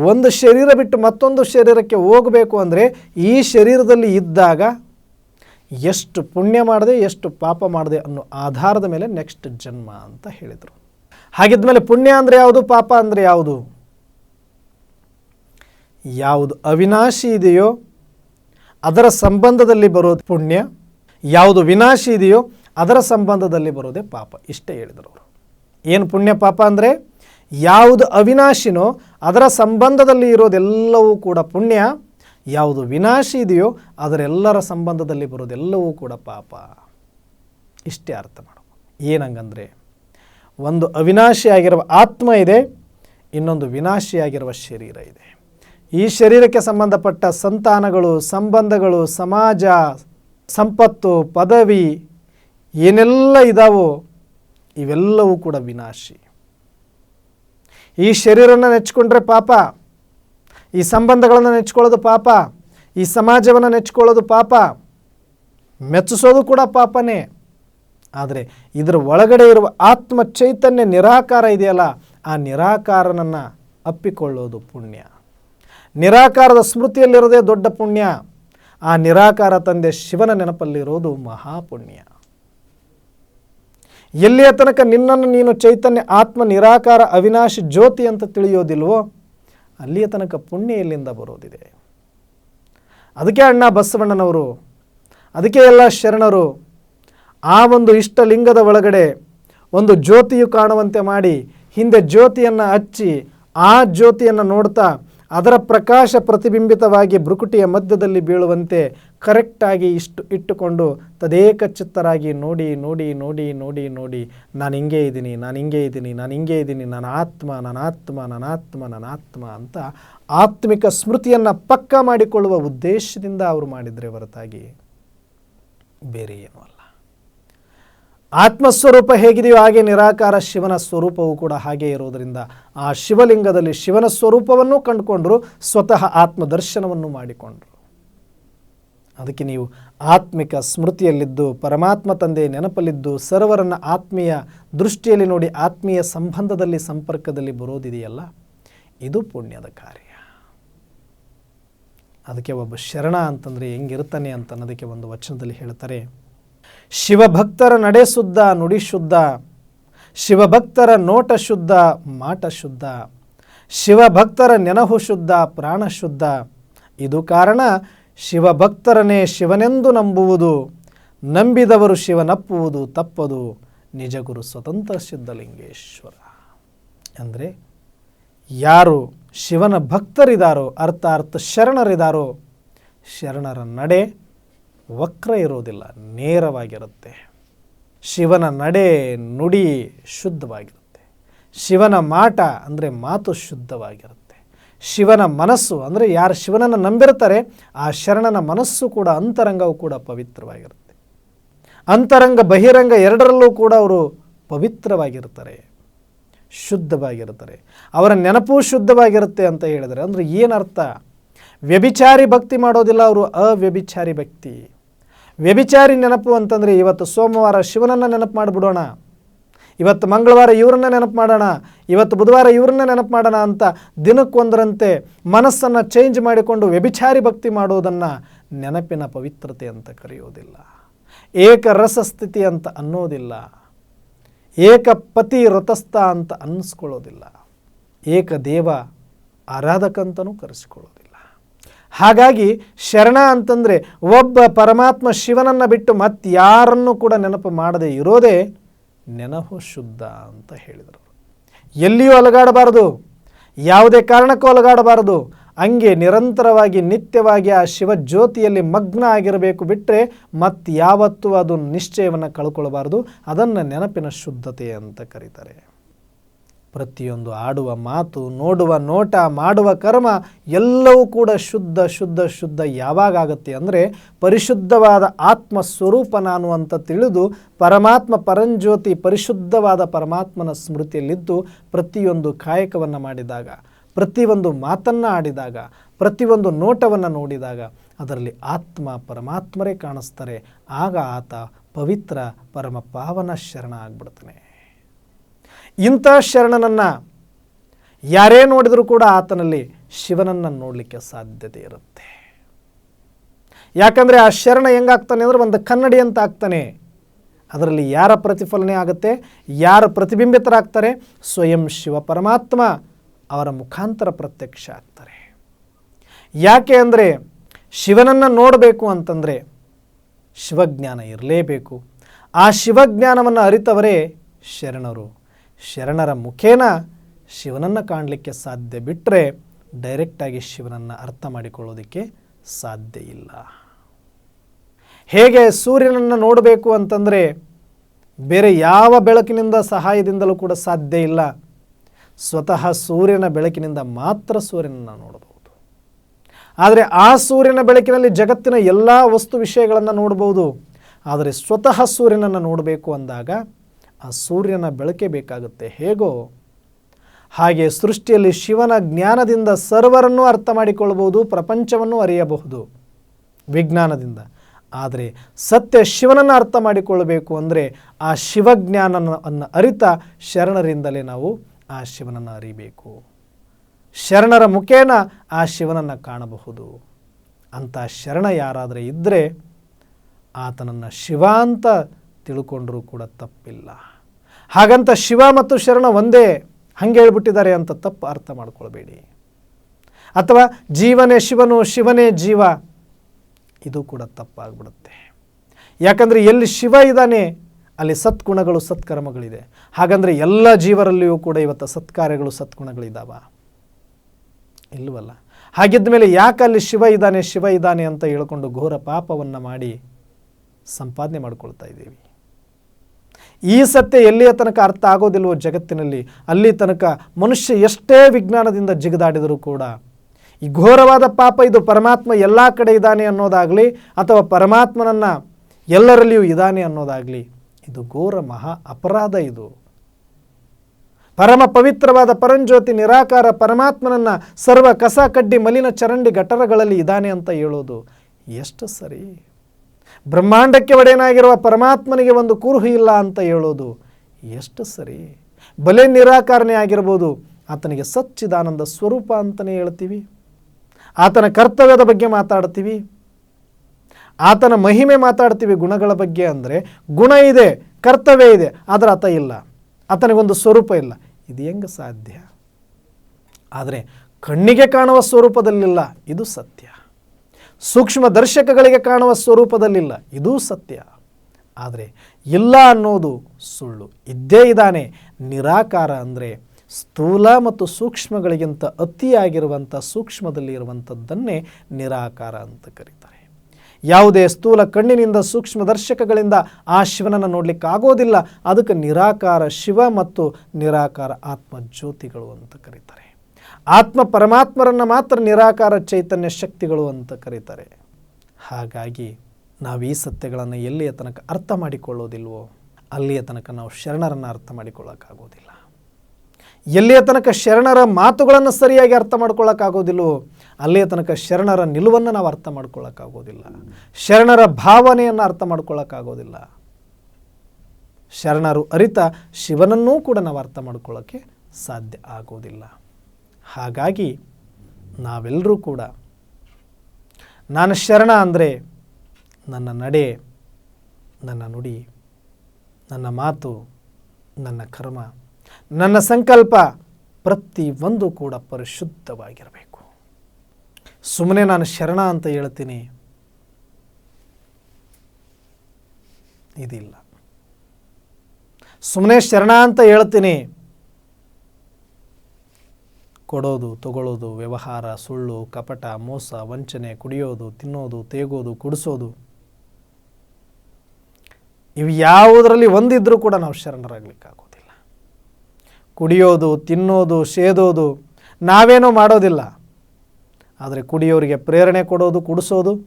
ಒಂದು ಶರೀರ ಬಿಟ್ಟು ಮತ್ತೊಂದು ಶರೀರಕ್ಕೆ ಹೋಗಬೇಕು ಅಂದರೆ ಈ ಶರೀರದಲ್ಲಿ ಇದ್ದಾಗ ಎಷ್ಟು ಪುಣ್ಯ ಮಾಡಿದೆ, ಎಷ್ಟು ಪಾಪ ಮಾಡಿದೆ ಅನ್ನೋ ಆಧಾರದ ಮೇಲೆ ನೆಕ್ಸ್ಟ್ ಜನ್ಮ ಅಂತ ಹೇಳಿದರು. ಹಾಗಿದ್ಮೇಲೆ ಪುಣ್ಯ ಅಂದರೆ ಯಾವುದು, ಪಾಪ ಅಂದರೆ ಯಾವುದು? ಯಾವುದು ಅವಿನಾಶಿ ಇದೆಯೋ, ಅದರ ಸಂಬಂಧದಲ್ಲಿ ಬರೋದು ಪುಣ್ಯ. ಯಾವುದು ವಿನಾಶಿ ಇದೆಯೋ, ಅದರ ಸಂಬಂಧದಲ್ಲಿ ಬರೋದೇ ಪಾಪ. ಇಷ್ಟೇ ಹೇಳಿದರು ಅವರು. ಏನು ಪುಣ್ಯ ಪಾಪ ಅಂದರೆ ಯಾವುದು ಅವಿನಾಶಿನೋ ಅದರ ಸಂಬಂಧದಲ್ಲಿ ಇರೋದೆಲ್ಲವೂ ಕೂಡ ಪುಣ್ಯ. ಯಾವುದು ವಿನಾಶಿ ಇದೆಯೋ ಅದರೆಲ್ಲರ ಸಂಬಂಧದಲ್ಲಿ ಬರೋದೆಲ್ಲವೂ ಕೂಡ ಪಾಪ. ಇಷ್ಟೇ ಅರ್ಥ ಮಾಡು ಏನಂಗಂದರೆ ಒಂದು ಅವಿನಾಶಿಯಾಗಿರುವ ಆತ್ಮ ಇದೆ, ಇನ್ನೊಂದು ವಿನಾಶಿಯಾಗಿರುವ ಶರೀರ ಇದೆ. ಈ ಶರೀರಕ್ಕೆ ಸಂಬಂಧಪಟ್ಟ ಸಂತಾನಗಳು, ಸಂಬಂಧಗಳು, ಸಮಾಜ, ಸಂಪತ್ತು, ಪದವಿ ಏನೆಲ್ಲ ಇದಾವೋ ಇವೆಲ್ಲವೂ ಕೂಡ ವಿನಾಶಿ. ಈ ಶರೀರನ ನೆಚ್ಕೊಂಡ್ರೆ ಪಾಪ. ಈ ಸಂಬಂಧಗಳನ್ನು ನೆಚ್ಕೊಳ್ಳೋದು ಪಾಪ. ಈ ಸಮಾಜವನ್ನು ನೆಚ್ಕೊಳ್ಳೋದು ಪಾಪ. ಮೆಚ್ಚಿಸೋದು ಕೂಡ ಪಾಪನೇ. ಆದರೆ ಇದರ ಒಳಗಡೆ ಇರುವ ಆತ್ಮ ಚೈತನ್ಯ ನಿರಾಕಾರ ಇದೆಯಲ್ಲ, ಆ ನಿರಾಕಾರನನ್ನು ಅಪ್ಪಿಕೊಳ್ಳೋದು ಪುಣ್ಯ. ನಿರಾಕಾರದ ಸ್ಮೃತಿಯಲ್ಲಿರೋದೇ ದೊಡ್ಡ ಪುಣ್ಯ. ಆ ನಿರಾಕಾರ ತಂದೆ ಶಿವನ ನೆನಪಲ್ಲಿರೋದು ಮಹಾಪುಣ್ಯ. ಎಲ್ಲಿಯ ತನಕ ನಿನ್ನನ್ನು ನೀನು ಚೈತನ್ಯ, ಆತ್ಮ, ನಿರಾಕಾರ, ಅವಿನಾಶಿ, ಜ್ಯೋತಿ ಅಂತ ತಿಳಿಯೋದಿಲ್ವೋ, ಅಲ್ಲಿಯ ತನಕ ಪುಣ್ಯ ಎಲ್ಲಿಂದ ಬರೋದಿದೆ? ಅದಕ್ಕೆ ಅಣ್ಣ ಬಸವಣ್ಣನವರು, ಅದಕ್ಕೆ ಎಲ್ಲ ಶರಣರು, ಆ ಒಂದು ಇಷ್ಟಲಿಂಗದ ಒಳಗಡೆ ಒಂದು ಜ್ಯೋತಿಯು ಕಾಣುವಂತೆ ಮಾಡಿ ಹಿಂದೆ ಜ್ಯೋತಿಯನ್ನು ಹಚ್ಚಿ ಆ ಜ್ಯೋತಿಯನ್ನು ನೋಡ್ತಾ ಅದರ ಪ್ರಕಾಶ ಪ್ರತಿಬಿಂಬಿತವಾಗಿ ಭ್ರುಕುಟಿಯ ಮಧ್ಯದಲ್ಲಿ ಬೀಳುವಂತೆ ಕರೆಕ್ಟಾಗಿ ಇಷ್ಟು ಇಟ್ಟುಕೊಂಡು ತದೇಕ ಚಿತ್ತರಾಗಿ ನೋಡಿ ನೋಡಿ ನೋಡಿ ನೋಡಿ ನೋಡಿ, ನಾನು ಹಿಂಗೆ ಇದ್ದೀನಿ, ನಾನು ಹಿಂಗೆ ಇದ್ದೀನಿ, ನಾನು ಹಿಂಗೆ ಇದ್ದೀನಿ ನನ್ನ ಆತ್ಮ ನನ್ನ ಆತ್ಮ ನನ್ನ ಆತ್ಮ ನನ್ನ ಆತ್ಮ ಅಂತ ಆತ್ಮಿಕ ಸ್ಮೃತಿಯನ್ನು ಪಕ್ಕಾ ಮಾಡಿಕೊಳ್ಳುವ ಉದ್ದೇಶದಿಂದ ಅವರು ಮಾಡಿದರೆ ಹೊರತಾಗಿ ಬೇರೆ ಏನೂ ಅಲ್ಲ. ಆತ್ಮಸ್ವರೂಪ ಹೇಗಿದೆಯೋ ಹಾಗೆ ನಿರಾಕಾರ ಶಿವನ ಸ್ವರೂಪವು ಕೂಡ ಹಾಗೆ ಇರುವುದರಿಂದ ಆ ಶಿವಲಿಂಗದಲ್ಲಿ ಶಿವನ ಸ್ವರೂಪವನ್ನು ಕಂಡುಕೊಂಡರು, ಸ್ವತಃ ಆತ್ಮದರ್ಶನವನ್ನು ಮಾಡಿಕೊಂಡರು. ಅದಕ್ಕೆ ನೀವು ಆತ್ಮಿಕ ಸ್ಮೃತಿಯಲ್ಲಿದ್ದು, ಪರಮಾತ್ಮ ತಂದೆ ನೆನಪಲ್ಲಿದ್ದು ಸರ್ವರನ್ನ ಆತ್ಮೀಯ ದೃಷ್ಟಿಯಲ್ಲಿ ನೋಡಿ ಆತ್ಮೀಯ ಸಂಬಂಧದಲ್ಲಿ, ಸಂಪರ್ಕದಲ್ಲಿ ಬರೋದಿದೆಯಲ್ಲ? ಇದು ಪುಣ್ಯದ ಕಾರ್ಯ. ಅದಕ್ಕೆ ಒಬ್ಬ ಶರಣ ಅಂತಂದರೆ ಹೆಂಗಿರ್ತಾನೆ ಅಂತ ಅನ್ನೋದಕ್ಕೆ ಒಂದು ವಚನದಲ್ಲಿ ಹೇಳ್ತಾರೆ, ಶಿವಭಕ್ತರ ನಡೆ ಶುದ್ಧ, ನುಡಿ ಶುದ್ಧ ಶಿವಭಕ್ತರ ನೋಟ ಶುದ್ಧ, ಮಾಟ ಶುದ್ಧ. ಶಿವಭಕ್ತರ ನೆನಹು ಶುದ್ಧ, ಪ್ರಾಣ ಶುದ್ಧ. ಇದು ಕಾರಣ ಶಿವಭಕ್ತರನೇ ಶಿವನೆಂದು ನಂಬುವುದು, ನಂಬಿದವರು ಶಿವನಪ್ಪುವುದು ತಪ್ಪದು. ನಿಜಗುರು ಸ್ವತಂತ್ರ ಸಿದ್ಧಲಿಂಗೇಶ್ವರ. ಅಂದರೆ ಯಾರು ಶಿವನ ಭಕ್ತರಿದಾರೋ ಅರ್ಥ ಅರ್ಥ ಶರಣರಿದಾರೋ, ಶರಣರ ನಡೆ ವಕ್ರ ಇರೋದಿಲ್ಲ ನೇರವಾಗಿರುತ್ತೆ. ಶಿವನ ನಡೆ ನುಡಿ ಶುದ್ಧವಾಗಿರುತ್ತೆ. ಶಿವನ ಮಾಟ ಅಂದರೆ ಮಾತು ಶುದ್ಧವಾಗಿರುತ್ತೆ. ಶಿವನ ಮನಸ್ಸು ಅಂದರೆ ಯಾರು ಶಿವನನ್ನು ನಂಬಿರ್ತಾರೆ, ಆ ಶರಣನ ಮನಸ್ಸು ಕೂಡ, ಅಂತರಂಗವು ಕೂಡ ಪವಿತ್ರವಾಗಿರುತ್ತೆ. ಅಂತರಂಗ, ಬಹಿರಂಗ ಎರಡರಲ್ಲೂ ಕೂಡ ಅವರು ಪವಿತ್ರವಾಗಿರ್ತಾರೆ, ಶುದ್ಧವಾಗಿರ್ತಾರೆ. ಅವರ ನೆನಪು ಶುದ್ಧವಾಗಿರುತ್ತೆ ಅಂತ ಹೇಳಿದರೆ ಅಂದರೆ ಏನರ್ಥ ವ್ಯಭಿಚಾರಿ ಭಕ್ತಿ ಮಾಡೋದಿಲ್ಲ ಅವರು, ಅವ್ಯಭಿಚಾರಿ ಭಕ್ತಿ. ವ್ಯಭಿಚಾರಿ ನೆನಪು ಅಂತಂದರೆ ಇವತ್ತು ಸೋಮವಾರ ಶಿವನನ್ನು ನೆನಪು ಮಾಡಿಬಿಡೋಣ. ಇವತ್ತು ಮಂಗಳವಾರ ಇವರನ್ನ ನೆನಪು ಮಾಡೋಣ. ಇವತ್ತು ಬುಧವಾರ ಇವ್ರನ್ನ ನೆನಪು ಮಾಡೋಣ ಅಂತ ದಿನಕ್ಕೊಂದರಂತೆ ಮನಸ್ಸನ್ನು ಚೇಂಜ್ ಮಾಡಿಕೊಂಡು ವ್ಯಭಿಚಾರಿ ಭಕ್ತಿ ಮಾಡೋದನ್ನು ನೆನಪಿನ ಪವಿತ್ರತೆ ಅಂತ ಕರೆಯೋದಿಲ್ಲ. ಏಕರಸ ಸ್ಥಿತಿ ಅಂತ ಅನ್ನೋದಿಲ್ಲ. ಏಕಪತಿ ರಥಸ್ಥ ಅಂತ ಅನ್ನಿಸ್ಕೊಳ್ಳೋದಿಲ್ಲ ಆರಾಧಕ ಆರಾಧಕಂತನೂ ಕರೆಸಿಕೊಳ್ಳೋದಿಲ್ಲ. ಹಾಗಾಗಿ ಶರಣ ಅಂತಂದರೆ ಒಬ್ಬ ಪರಮಾತ್ಮ ಶಿವನನ್ನು ಬಿಟ್ಟು ಮತ್ತಾರನ್ನು ಕೂಡ ನೆನಪು ಮಾಡದೇ ಇರೋದೇ ನೆನಪು ಶುದ್ಧ ಅಂತ ಹೇಳಿದರು. ಎಲ್ಲಿಯೂ ಅಲಗಾಡಬಾರದು. ಯಾವುದೇ ಕಾರಣಕ್ಕೂ ಅಲಗಾಡಬಾರದು. ಹಂಗೆ ನಿರಂತರವಾಗಿ ನಿತ್ಯವಾಗಿ ಆ ಶಿವಜ್ಯೋತಿಯಲ್ಲಿ ಮಗ್ನ ಆಗಿರಬೇಕು ಬಿಟ್ಟರೆ ಮತ್ತಾವತ್ತೂ ಅದು ನಿಶ್ಚಯವನ್ನು ಕಳ್ಕೊಳ್ಬಾರ್ದು. ಅದನ್ನು ನೆನಪಿನ ಶುದ್ಧತೆ ಅಂತ ಕರೀತಾರೆ. ಪ್ರತಿಯೊಂದು ಆಡುವ ಮಾತು, ನೋಡುವ ನೋಟ, ಮಾಡುವ ಕರ್ಮ ಎಲ್ಲವೂ ಕೂಡ ಶುದ್ಧ ಶುದ್ಧ ಶುದ್ಧ ಯಾವಾಗ ಆಗುತ್ತೆ ಅಂದರೆ ಪರಿಶುದ್ಧವಾದ ಆತ್ಮ ಸ್ವರೂಪ ನಾನು ಅಂತ ತಿಳಿದು ಪರಮಾತ್ಮ ಪರಂಜ್ಯೋತಿ ಪರಿಶುದ್ಧವಾದ ಪರಮಾತ್ಮನ ಸ್ಮೃತಿಯಲ್ಲಿದ್ದು ಪ್ರತಿಯೊಂದು ಕಾಯಕವನ್ನು ಮಾಡಿದಾಗ, ಪ್ರತಿಯೊಂದು ಮಾತನ್ನು ಆಡಿದಾಗ, ಪ್ರತಿಯೊಂದು ನೋಟವನ್ನು ನೋಡಿದಾಗ ಅದರಲ್ಲಿ ಆತ್ಮ ಪರಮಾತ್ಮರೇ ಕಾಣಿಸ್ತಾರೆ. ಆಗ ಆತ ಪವಿತ್ರ ಪರಮ ಪಾವನ ಶರಣ ಆಗ್ಬಿಡ್ತಾನೆ. ಇಂಥ ಶರಣನನ್ನು ಯಾರೇ ನೋಡಿದರೂ ಕೂಡ ಆತನಲ್ಲಿ ಶಿವನನ್ನು ನೋಡಲಿಕ್ಕೆ ಸಾಧ್ಯತೆ ಇರುತ್ತೆ. ಯಾಕಂದರೆ ಆ ಶರಣ ಹೆಂಗಾಗ್ತಾನೆ ಅಂದರೆ ಒಂದು ಕನ್ನಡಿ ಅಂತ ಆಗ್ತಾನೆ. ಅದರಲ್ಲಿ ಯಾರ ಪ್ರತಿಫಲನೆ ಆಗುತ್ತೆ? ಯಾರು ಪ್ರತಿಬಿಂಬಿತರಾಗ್ತಾರೆ? ಸ್ವಯಂ ಶಿವ ಪರಮಾತ್ಮ ಅವರ ಮುಖಾಂತರ ಪ್ರತ್ಯಕ್ಷ ಆಗ್ತಾರೆ. ಯಾಕೆ ಅಂದರೆ ಶಿವನನ್ನು ನೋಡಬೇಕು ಅಂತಂದರೆ ಶಿವಜ್ಞಾನ ಇರಲೇಬೇಕು. ಆ ಶಿವಜ್ಞಾನವನ್ನು ಅರಿತವರೇ ಶರಣರು. ಶರಣರ ಮುಖೇನ ಶಿವನನ್ನು ಕಾಣಲಿಕ್ಕೆ ಸಾಧ್ಯ ಬಿಟ್ಟರೆ ಡೈರೆಕ್ಟಾಗಿ ಶಿವನನ್ನು ಅರ್ಥ ಮಾಡಿಕೊಳ್ಳೋದಕ್ಕೆ ಸಾಧ್ಯ ಇಲ್ಲ. ಹೇಗೆ ಸೂರ್ಯನನ್ನು ನೋಡಬೇಕು ಅಂತಂದರೆ ಬೇರೆ ಯಾವ ಬೆಳಕಿನಿಂದ ಸಹಾಯದಿಂದಲೂ ಕೂಡ ಸಾಧ್ಯ ಇಲ್ಲ. ಸ್ವತಃ ಸೂರ್ಯನ ಬೆಳಕಿನಿಂದ ಮಾತ್ರ ಸೂರ್ಯನನ್ನು ನೋಡಬಹುದು. ಆದರೆ ಆ ಸೂರ್ಯನ ಬೆಳಕಿನಲ್ಲಿ ಜಗತ್ತಿನ ಎಲ್ಲ ವಸ್ತು ವಿಷಯಗಳನ್ನು ನೋಡಬಹುದು. ಆದರೆ ಸ್ವತಃ ಸೂರ್ಯನನ್ನು ನೋಡಬೇಕು ಅಂದಾಗ ಆ ಸೂರ್ಯನ ಬೆಳಕೆ ಬೇಕಾಗುತ್ತೆ. ಹೇಗೋ? ಹಾಗೆ ಸೃಷ್ಟಿಯಲ್ಲಿ ಶಿವನ ಜ್ಞಾನದಿಂದ ಸರ್ವರನ್ನು ಅರ್ಥ ಮಾಡಿಕೊಳ್ಳಬಹುದು ಪ್ರಪಂಚವನ್ನು ಅರಿಯಬಹುದು ವಿಜ್ಞಾನದಿಂದ. ಆದರೆ ಸತ್ಯ ಶಿವನನ್ನು ಅರ್ಥ ಮಾಡಿಕೊಳ್ಳಬೇಕು ಅಂದರೆ ಆ ಶಿವಜ್ಞಾನವನ್ನು ಅರಿತ ಶರಣರಿಂದಲೇ ನಾವು ಆ ಶಿವನನ್ನು ಅರಿಬೇಕು. ಶರಣರ ಮುಖೇನ ಆ ಶಿವನನ್ನು ಕಾಣಬಹುದು. ಅಂಥ ಶರಣ ಯಾರಾದರೆ ಇದ್ದರೆ ಆತನನ್ನು ಶಿವ ಅಂತ ತಿಳ್ಕೊಂಡ್ರೂ ಕೂಡ ತಪ್ಪಿಲ್ಲ. ಹಾಗಂತ ಶಿವ ಮತ್ತು ಶರಣ ಒಂದೇ ಹಂಗೆ ಹೇಳ್ಬಿಟ್ಟಿದ್ದಾರೆ ಅಂತ ತಪ್ಪು ಅರ್ಥ ಮಾಡ್ಕೊಳ್ಬೇಡಿ. ಅಥವಾ ಜೀವನೇ ಶಿವನು ಶಿವನೇ ಜೀವ, ಇದು ಕೂಡ ತಪ್ಪಾಗ್ಬಿಡುತ್ತೆ. ಯಾಕಂದರೆ ಎಲ್ಲಿ ಶಿವ ಇದ್ದಾನೆ, ಅಲ್ಲಿ ಸತ್ಗುಣಗಳು, ಸತ್ಕರ್ಮಗಳಿದೆ. ಹಾಗಂದರೆ ಎಲ್ಲ ಜೀವರಲ್ಲಿಯೂ ಕೂಡ ಇವತ್ತು ಸತ್ಕಾರ್ಯಗಳು ಸತ್ಗುಣಗಳಿದ್ದಾವ ಇಲ್ವಲ್ಲ? ಹಾಗಿದ್ದ ಮೇಲೆ ಯಾಕೆ ಅಲ್ಲಿ ಶಿವ ಇದ್ದಾನೆ ಶಿವ ಇದ್ದಾನೆ ಅಂತ ಹೇಳ್ಕೊಂಡು ಘೋರ ಪಾಪವನ್ನು ಮಾಡಿ ಸಂಪಾದನೆ ಮಾಡ್ಕೊಳ್ತಾ ಇದ್ದೀವಿ. ಈ ಸತ್ಯ ಎಲ್ಲಿಯ ತನಕ ಅರ್ಥ ಆಗೋದಿಲ್ವೋ ಜಗತ್ತಿನಲ್ಲಿ, ಅಲ್ಲಿ ತನಕ ಮನುಷ್ಯ ಎಷ್ಟೇ ವಿಜ್ಞಾನದಿಂದ ಜಿಗಿದಾಡಿದರೂ ಕೂಡ. ಈ ಘೋರವಾದ ಪಾಪ ಇದು ಪರಮಾತ್ಮ ಎಲ್ಲ ಕಡೆ ಇದ್ದಾನೆ ಅನ್ನೋದಾಗಲಿ ಅಥವಾ ಪರಮಾತ್ಮನನ್ನು ಎಲ್ಲರಲ್ಲಿಯೂ ಇದ್ದಾನೆ ಅನ್ನೋದಾಗಲಿ, ಇದು ಘೋರ ಮಹಾ ಅಪರಾಧ ಇದು. ಪರಮ ಪವಿತ್ರವಾದ ಪರಂಜ್ಯೋತಿ ನಿರಾಕಾರ ಪರಮಾತ್ಮನನ್ನು ಸರ್ವ ಕಸ ಕಡ್ಡಿ ಮಲಿನ ಚರಂಡಿ ಘಟರಗಳಲ್ಲಿ ಇದ್ದಾನೆ ಅಂತ ಹೇಳೋದು ಎಷ್ಟು ಸರಿ. ಬ್ರಹ್ಮಾಂಡಕ್ಕೆ ಒಡೆಯನಾಗಿರುವ ಪರಮಾತ್ಮನಿಗೆ ಒಂದು ಕುರುಹು ಇಲ್ಲ ಅಂತ ಹೇಳೋದು ಎಷ್ಟು ಸರಿ. ಬಲೆ ನಿರಾಕರಣೆ ಆಗಿರ್ಬೋದು. ಆತನಿಗೆ ಸಚ್ಚಿದಾನಂದ ಸ್ವರೂಪ ಅಂತಲೇ ಹೇಳ್ತೀವಿ. ಆತನ ಕರ್ತವ್ಯದ ಬಗ್ಗೆ ಮಾತಾಡ್ತೀವಿ. ಆತನ ಮಹಿಮೆ ಮಾತಾಡ್ತೀವಿ ಗುಣಗಳ ಬಗ್ಗೆ ಅಂದರೆ ಗುಣ ಇದೆ, ಕರ್ತವ್ಯ ಇದೆ, ಆದರೆ ಆತ ಇಲ್ಲ. ಆತನಿಗೊಂದು ಸ್ವರೂಪ ಇಲ್ಲ. ಇದು ಹೆಂಗೆ ಸಾಧ್ಯ? ಆದರೆ ಕಣ್ಣಿಗೆ ಕಾಣುವ ಸ್ವರೂಪದಲ್ಲಿಲ್ಲ. ಇದು ಸತ್ಯ. ಸೂಕ್ಷ್ಮ ದರ್ಶಕಗಳಿಗೆ ಕಾಣುವ ಸ್ವರೂಪದಲ್ಲಿಲ್ಲ. ಇದೂ ಸತ್ಯ. ಆದರೆ ಇಲ್ಲ ಅನ್ನೋದು ಸುಳ್ಳು. ಇದ್ದೇ ಇದ್ದಾನೆ ನಿರಾಕಾರ ಅಂದರೆ ಸ್ಥೂಲ ಮತ್ತು ಸೂಕ್ಷ್ಮಗಳಿಗಿಂತ ಅತಿಯಾಗಿರುವಂಥ ಸೂಕ್ಷ್ಮದಲ್ಲಿ ಇರುವಂಥದ್ದನ್ನೇ ನಿರಾಕಾರ ಅಂತ ಕರೀತಾರೆ. ಯಾವುದೇ ಸ್ಥೂಲ ಕಣ್ಣಿನಿಂದ ಸೂಕ್ಷ್ಮ ದರ್ಶಕಗಳಿಂದ ಆ ಶಿವನನ್ನು ನೋಡಲಿಕ್ಕಾಗೋದಿಲ್ಲ ಅದಕ್ಕೆ ನಿರಾಕಾರ ಶಿವ ಮತ್ತು ನಿರಾಕಾರ ಆತ್ಮ ಜ್ಯೋತಿಗಳು ಅಂತ ಕರೀತಾರೆ. ಆತ್ಮ ಪರಮಾತ್ಮರನ್ನು ಮಾತ್ರ ನಿರಾಕಾರ ಚೈತನ್ಯ ಶಕ್ತಿಗಳು ಅಂತ ಕರೀತಾರೆ. ಹಾಗಾಗಿ ನಾವು ಈ ಸತ್ಯಗಳನ್ನು ಎಲ್ಲಿಯ ತನಕ ಅರ್ಥ ಮಾಡಿಕೊಳ್ಳೋದಿಲ್ವೋ ಅಲ್ಲಿಯ ತನಕ ನಾವು ಶರಣರನ್ನು ಅರ್ಥ ಮಾಡಿಕೊಳ್ಳೋಕ್ಕಾಗೋದಿಲ್ಲ. ಎಲ್ಲಿಯ ತನಕ ಶರಣರ ಮಾತುಗಳನ್ನು ಸರಿಯಾಗಿ ಅರ್ಥ ಮಾಡ್ಕೊಳ್ಳೋಕ್ಕಾಗೋದಿಲ್ವೋ ಅಲ್ಲಿಯ ತನಕ ಶರಣರ ನಿಲುವನ್ನು ನಾವು ಅರ್ಥ ಮಾಡ್ಕೊಳ್ಳೋಕ್ಕಾಗೋದಿಲ್ಲ. ಶರಣರ ಭಾವನೆಯನ್ನು ಅರ್ಥ ಮಾಡ್ಕೊಳ್ಳೋಕ್ಕಾಗೋದಿಲ್ಲ. ಶರಣರು ಅರಿತ ಶಿವನನ್ನೂ ಕೂಡ ನಾವು ಅರ್ಥ ಮಾಡ್ಕೊಳ್ಳೋಕ್ಕೆ ಸಾಧ್ಯ ಆಗೋದಿಲ್ಲ. ಹಾಗಾಗಿ ನಾವೆಲ್ಲರೂ ಕೂಡ ನಾನು ಶರಣ ಅಂದರೆ ನನ್ನ ನಡೆ, ನನ್ನ ನುಡಿ, ನನ್ನ ಮಾತು, ನನ್ನ ಕರ್ಮ, ನನ್ನ ಸಂಕಲ್ಪ ಪ್ರತಿ ಒಂದು ಕೂಡ ಪರಿಶುದ್ಧವಾಗಿರಬೇಕು. ಸುಮ್ಮನೆ ನಾನು ಶರಣ ಅಂತ ಹೇಳ್ತೀನಿ. ಇದಿಲ್ಲ. ಸುಮ್ಮನೆ ಶರಣ ಅಂತ ಹೇಳ್ತೀನಿ. ಕೊಡೋದು ತಗೊಳ್ಳೋದು ವ್ಯವಹಾರ, ಸುಳ್ಳು, ಕಪಟ, ಮೋಸ, ವಂಚನೆ, ಕುಡಿಯೋದು, ತಿನ್ನೋದು, ತೇಗೋದು, ಕುಡಿಸೋದು. ಇವು ಯಾವುದರಲ್ಲಿ ಒಂದಿದ್ರೂ ಕೂಡ ನಾವು ಶರಣರಾಗಲಿಕ್ಕಾಗೋದಿಲ್ಲ. ಕುಡಿಯೋದು, ತಿನ್ನೋದು, ಸೇದೋದು, ನಾವೇನೋ ಮಾಡೋದಿಲ್ಲ. ಆದರೆ ಕುಡಿಯೋರಿಗೆ ಪ್ರೇರಣೆ ಕೊಡೋದು, ಕುಡಿಸೋದು,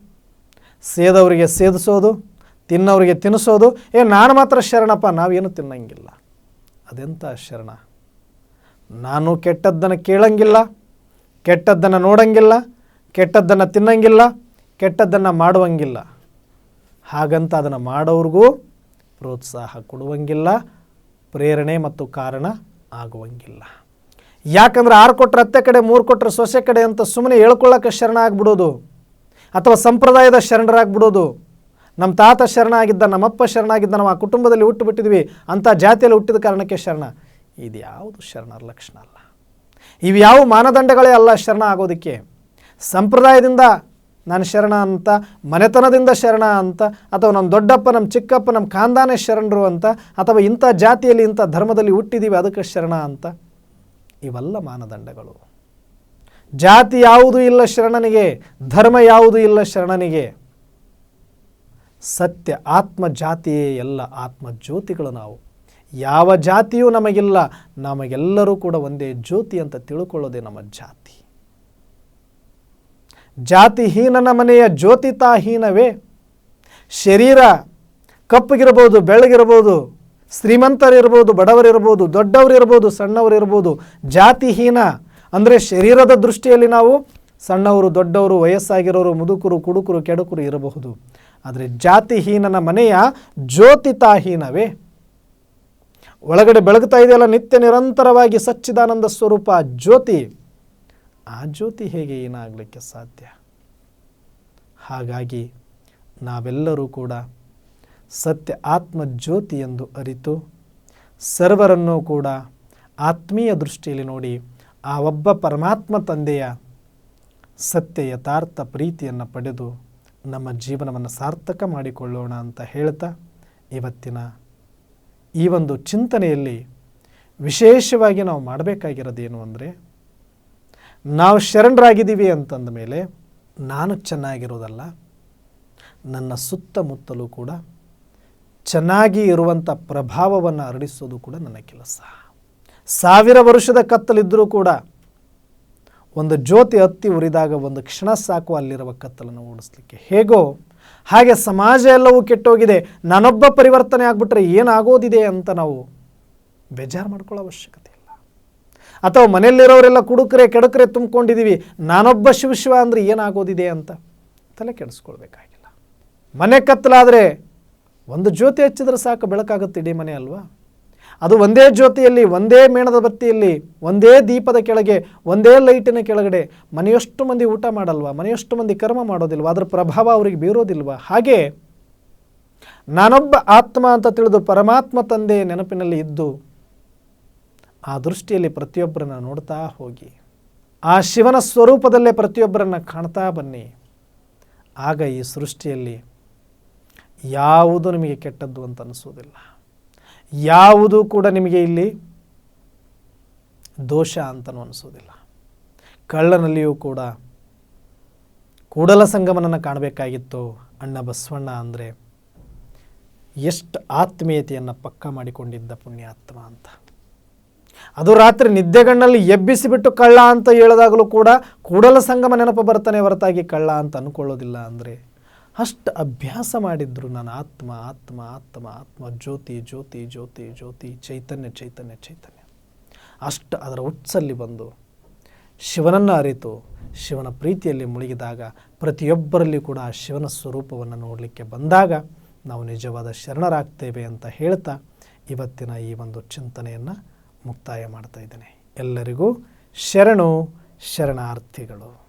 ಸೇದವರಿಗೆ ಸೇದಿಸೋದು ತಿನ್ನೋರಿಗೆ ತಿನ್ನಿಸೋದು. ಏ, ನಾನು ಮಾತ್ರ ಶರಣಪ್ಪ, ನಾವೇನು ತಿನ್ನಂಗಿಲ್ಲ. ಅದೆಂಥ ಶರಣ? ನಾನು ಕೆಟ್ಟದ್ದನ್ನು ಕೇಳಂಗಿಲ್ಲ, ಕೆಟ್ಟದ್ದನ್ನು ನೋಡಂಗಿಲ್ಲ, ಕೆಟ್ಟದ್ದನ್ನು ತಿನ್ನಂಗಿಲ್ಲ, ಕೆಟ್ಟದ್ದನ್ನು ಮಾಡುವಂಗಿಲ್ಲ. ಹಾಗಂತ ಅದನ್ನು ಮಾಡೋರಿಗೂ ಪ್ರೋತ್ಸಾಹ ಕೊಡುವಂಗಿಲ್ಲ, ಪ್ರೇರಣೆ ಮತ್ತು ಕಾರಣ ಆಗುವಂಗಿಲ್ಲ. ಯಾಕಂದ್ರೆ ಆರು ಕೊಟ್ಟರೆ ಅತ್ತೆ ಕಡೆ, ಮೂರು ಕೊಟ್ಟರೆ ಸೊಸೆ ಕಡೆ ಅಂತ ಸುಮ್ಮನೆ ಹೇಳ್ಕೊಳ್ಳೋಕೆ ಶರಣ ಆಗ್ಬಿಡೋದು. ಅಥವಾ ಸಂಪ್ರದಾಯದ ಶರಣರಾಗ್ಬಿಡೋದು. ನಮ್ಮ ತಾತ ಶರಣ ಆಗಿದ್ದ, ನಮ್ಮಪ್ಪ ಶರಣ ಆಗಿದ್ದ, ನಾವು ಆ ಕುಟುಂಬದಲ್ಲಿ ಹುಟ್ಟು ಬಿಟ್ಟಿದ್ವಿ ಅಂಥ ಜಾತಿಯಲ್ಲಿ ಹುಟ್ಟಿದ ಕಾರಣಕ್ಕೆ ಶರಣ. ಇದು ಯಾವುದು ಶರಣರ ಲಕ್ಷಣ ಅಲ್ಲ. ಇವು ಯಾವ ಮಾನದಂಡಗಳೇ ಅಲ್ಲ ಶರಣ ಆಗೋದಕ್ಕೆ. ಸಂಪ್ರದಾಯದಿಂದ ನಾನು ಶರಣ ಅಂತ, ಮನೆತನದಿಂದ ಶರಣ ಅಂತ, ಅಥವಾ ನಮ್ಮ ದೊಡ್ಡಪ್ಪ, ನಮ್ಮ ಚಿಕ್ಕಪ್ಪ, ನಮ್ಮ ಖಾನ್ದಾನೇ ಶರಣರು ಅಂತ, ಅಥವಾ ಇಂಥ ಜಾತಿಯಲ್ಲಿ, ಇಂಥ ಧರ್ಮದಲ್ಲಿ ಹುಟ್ಟಿದ್ದೀವಿ ಅದಕ್ಕೆ ಶರಣ ಅಂತ. ಇವೆಲ್ಲ ಮಾನದಂಡಗಳು. ಜಾತಿ ಯಾವುದೂ ಇಲ್ಲ ಶರಣನಿಗೆ, ಧರ್ಮ ಯಾವುದೂ ಇಲ್ಲ ಶರಣನಿಗೆ. ಸತ್ಯ, ಆತ್ಮ ಜಾತಿಯೇ ಎಲ್ಲ ಆತ್ಮ ಜ್ಯೋತಿಗಳು ನಾವು. ಯಾವ ಜಾತಿಯೂ ನಮಗಿಲ್ಲ, ನಮಗೆಲ್ಲರೂ ಕೂಡ ಒಂದೇ ಜ್ಯೋತಿ ಅಂತ ತಿಳ್ಕೊಳ್ಳೋದೇ ನಮ್ಮ ಜಾತಿ. ಜಾತಿಹೀನನ ಮನೆಯ ಜ್ಯೋತಿತಾಹೀನವೇ? ಶರೀರ ಕಪ್ಪಗಿರ್ಬೋದು ಬೆಳ್ಳಗಿರ್ಬೋದು ಶ್ರೀಮಂತರಿರ್ಬೋದು, ಬಡವರಿರ್ಬೋದು, ದೊಡ್ಡವರಿರ್ಬೋದು, ಸಣ್ಣವರಿರ್ಬೋದು, ಜಾತಿಹೀನ ಅಂದರೆ ಶರೀರದ ದೃಷ್ಟಿಯಲ್ಲಿ ನಾವು ಸಣ್ಣವರು, ದೊಡ್ಡವರು, ವಯಸ್ಸಾಗಿರೋರು, ಮುದುಕರು, ಕುಡುಕರು, ಕೆಡುಕರು ಇರಬಹುದು. ಆದರೆ ಜಾತಿಹೀನನ ಮನೆಯ ಜ್ಯೋತಿತಾಹೀನವೇ? ಒಳಗಡೆ ಬೆಳಗ್ತಾ ಇದೆಯಲ್ಲ ನಿತ್ಯ ನಿರಂತರವಾಗಿ ಸಚ್ಚಿದಾನಂದ ಸ್ವರೂಪ ಜ್ಯೋತಿ. ಆ ಜ್ಯೋತಿ ಹೇಗೆ ಏನಾಗಲಿಕ್ಕೆ ಸಾಧ್ಯ? ಹಾಗಾಗಿ ನಾವೆಲ್ಲರೂ ಕೂಡ ಸತ್ಯ ಆತ್ಮ ಜ್ಯೋತಿ ಎಂದು ಅರಿತು ಸರ್ವರನ್ನೂ ಕೂಡ ಆತ್ಮೀಯ ದೃಷ್ಟಿಯಲ್ಲಿ ನೋಡಿ ಆ ಒಬ್ಬ ಪರಮಾತ್ಮ ತಂದೆಯ ಸತ್ಯ ಯಥಾರ್ಥ ಪ್ರೀತಿಯನ್ನು ಪಡೆದು ನಮ್ಮ ಜೀವನವನ್ನು ಸಾರ್ಥಕ ಮಾಡಿಕೊಳ್ಳೋಣ ಅಂತ ಹೇಳ್ತಾ ಇವತ್ತಿನ ಈ ಒಂದು ಚಿಂತನೆಯಲ್ಲಿ ವಿಶೇಷವಾಗಿ ನಾವು ಮಾಡಬೇಕಾಗಿರೋದೇನು ಅಂದರೆ, ನಾವು ಶರಣರಾಗಿದ್ದೀವಿ ಅಂತಂದ ಮೇಲೆ ನಾನು ಚೆನ್ನಾಗಿರೋದಲ್ಲ, ನನ್ನ ಸುತ್ತಮುತ್ತಲೂ ಕೂಡ ಚೆನ್ನಾಗಿ ಇರುವಂಥ ಪ್ರಭಾವವನ್ನು ಹರಡಿಸೋದು ಕೂಡ ನನ್ನ ಕೆಲಸ. ಸಾವಿರ ವರ್ಷದ ಕತ್ತಲಿದ್ದರೂ ಕೂಡ ಒಂದು ಜ್ಯೋತಿ ಹತ್ತಿ ಉರಿದಾಗ ಒಂದು ಕ್ಷಣ ಸಾಕು ಅಲ್ಲಿರುವ ಕತ್ತಲನ್ನು ಓಡಿಸ್ಲಿಕ್ಕೆ. ಹೇಗೋ ಹಾಗೆ ಸಮಾಜ ಎಲ್ಲವೂ ಕೆಟ್ಟೋಗಿದೆ. ನಾನೊಬ್ಬ ಪರಿವರ್ತನೆ ಆಗಿಬಿಟ್ರೆ ಏನಾಗೋದಿದೆ ಅಂತ ನಾವು ಬೇಜಾರು ಮಾಡ್ಕೊಳ್ಳೋ ಅವಶ್ಯಕತೆ ಇಲ್ಲ. ಅಥವಾ ಮನೆಯಲ್ಲಿರೋರೆಲ್ಲ ಕುಡುಕರೆ, ಕೆಡಕರೆ ತುಂಬಿಕೊಂಡಿದ್ದೀವಿ ನಾನೊಬ್ಬ ಶಿವ ಶಿವ ಅಂದರೆ ಏನಾಗೋದಿದೆ ಅಂತ ತಲೆ ಕೆಡಿಸ್ಕೊಳ್ಬೇಕಾಗಿಲ್ಲ. ಮನೆ ಕತ್ತಲಾದರೆ ಒಂದು ಜ್ಯೋತಿ ಹಚ್ಚಿದ್ರೆ ಸಾಕು, ಬೆಳಕಾಗುತ್ತೆ ಇಡೀ ಮನೆ ಅಲ್ವಾ? ಅದು ಒಂದೇ ಜ್ಯೋತಿಯಲ್ಲಿ, ಒಂದೇ ಮೇಣದ ಬತ್ತಿಯಲ್ಲಿ, ಒಂದೇ ದೀಪದ ಕೆಳಗೆ, ಒಂದೇ ಲೈಟಿನ ಕೆಳಗಡೆ ಮನೆಯಷ್ಟು ಮಂದಿ ಊಟ ಮಾಡಲ್ವಾ, ಮನೆಯಷ್ಟು ಮಂದಿ ಕರ್ಮ ಮಾಡೋದಿಲ್ವಾ, ಅದರ ಪ್ರಭಾವ ಅವರಿಗೆ ಬೀರೋದಿಲ್ವಾ? ಹಾಗೆ ನಾನೊಬ್ಬ ಆತ್ಮ ಅಂತ ತಿಳಿದು ಪರಮಾತ್ಮ ತಂದೆ ನೆನಪಿನಲ್ಲಿ ಇದ್ದು, ಆ ದೃಷ್ಟಿಯಲ್ಲಿ ಪ್ರತಿಯೊಬ್ಬರನ್ನ ನೋಡ್ತಾ ಹೋಗಿ, ಆ ಶಿವನ ಸ್ವರೂಪದಲ್ಲೇ ಪ್ರತಿಯೊಬ್ಬರನ್ನ ಕಾಣ್ತಾ ಬನ್ನಿ. ಆಗ ಈ ಸೃಷ್ಟಿಯಲ್ಲಿ ಯಾವುದು ನಿಮಗೆ ಕೆಟ್ಟದ್ದು ಅಂತ ಅನಿಸೋದಿಲ್ಲ. ಯಾವುದು ಕೂಡ ನಿಮಗೆ ಇಲ್ಲಿ ದೋಷ ಅಂತಲೂ ಅನಿಸೋದಿಲ್ಲ. ಕಳ್ಳನಲ್ಲಿಯೂ ಕೂಡ ಕೂಡಲ ಸಂಗಮನನ್ನು ಕಾಣಬೇಕಾಗಿತ್ತು ಅಣ್ಣ ಬಸವಣ್ಣ ಅಂದರೆ ಎಷ್ಟು ಆತ್ಮೀಯತೆಯನ್ನು ಪಕ್ಕ ಮಾಡಿಕೊಂಡಿದ್ದ ಪುಣ್ಯಾತ್ಮ ಅಂತ. ಅದು ರಾತ್ರಿ ನಿದ್ದೆಗಣ್ಣಲ್ಲಿ ಎಬ್ಬಿಸಿಬಿಟ್ಟು ಕಳ್ಳ ಅಂತ ಹೇಳಿದಾಗಲೂ ಕೂಡ ಕೂಡಲ ಸಂಗಮ ನೆನಪು ಬರ್ತಾನೆ ಹೊರತಾಗಿ ಕಳ್ಳ ಅಂತ ಅಂದ್ಕೊಳ್ಳೋದಿಲ್ಲ ಅಂದರೆ ಅಷ್ಟು ಅಭ್ಯಾಸ ಮಾಡಿದ್ರು ನಾನು ಆತ್ಮ ಆತ್ಮ ಆತ್ಮ ಆತ್ಮ, ಜ್ಯೋತಿ ಜ್ಯೋತಿ ಜ್ಯೋತಿ ಜ್ಯೋತಿ, ಚೈತನ್ಯ ಚೈತನ್ಯ ಚೈತನ್ಯ. ಅಷ್ಟು ಅದರ ಹುಟ್ಸಲ್ಲಿ ಬಂದು ಶಿವನನ್ನು ಅರಿತು, ಶಿವನ ಪ್ರೀತಿಯಲ್ಲಿ ಮುಳುಗಿದಾಗ ಪ್ರತಿಯೊಬ್ಬರಲ್ಲಿ ಕೂಡ ಆ ಶಿವನ ಸ್ವರೂಪವನ್ನು ನೋಡಲಿಕ್ಕೆ ಬಂದಾಗ ನಾವು ನಿಜವಾದ ಶರಣರಾಗ್ತೇವೆ ಅಂತ ಹೇಳ್ತಾ ಇವತ್ತಿನ ಈ ಒಂದು ಚಿಂತನೆಯನ್ನು ಮುಕ್ತಾಯ ಮಾಡ್ತಾ ಇದ್ದೇನೆ. ಎಲ್ಲರಿಗೂ ಶರಣು, ಶರಣಾರ್ಥಿಗಳು.